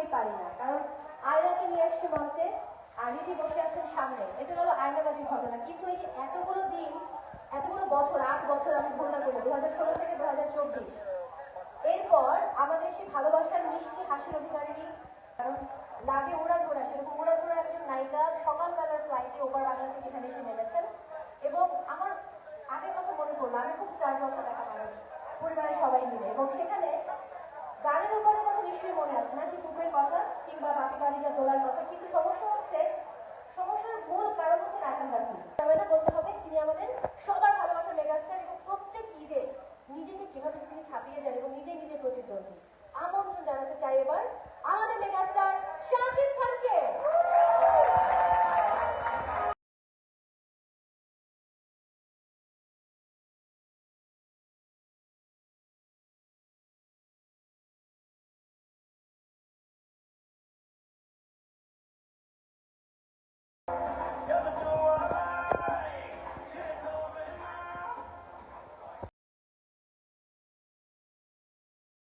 কখনোই পারি না। কারণ আয়নাকে নিয়ে এসছে মঞ্চে, আর রিদি বসে আছেন সামনে, এটা হলো আয়নাবাজি ঘটনা। কিন্তু এই যে এতগুলো দিন, এতগুলো বছর, আট বছর আমি ভুল না করলে দু হাজার ষোলো থেকে দু হাজার চব্বিশ, এরপর আমাদের সেই ভালোবাসার মিষ্টি হাসির অধিকারী কারণ লাগে ওরা ধরা সেরকম ওরা ধরা একজন নায়িকা সকালবেলার ফ্লাইটে ওপার বাংলা থেকে এখানে এসে নেমেছেন। এবং আমার আগের কথা মনে পড়ল, আমি খুব স্টার জলসা দেখা মানুষ, পরিবারের সবাই মিলে। এবং সেখানে মনে আছে না, সে কূপের কথা কিংবা বাপি যা তোলার কথা, কিন্তু সমস্যা হচ্ছে, সমস্যার মূল কারণ হচ্ছে রায়হান রাফি বলতে হবে, তিনি আমাদের সবার ভালোবাসা মেগাস্টার এবং প্রত্যেক ঈদে নিজেকে কীভাবে তিনি ছাপিয়ে যান এবং নিজে নিজে প্রতিদ্বন্দ্বী। আমন্ত্রণ জানাতে চাই এবার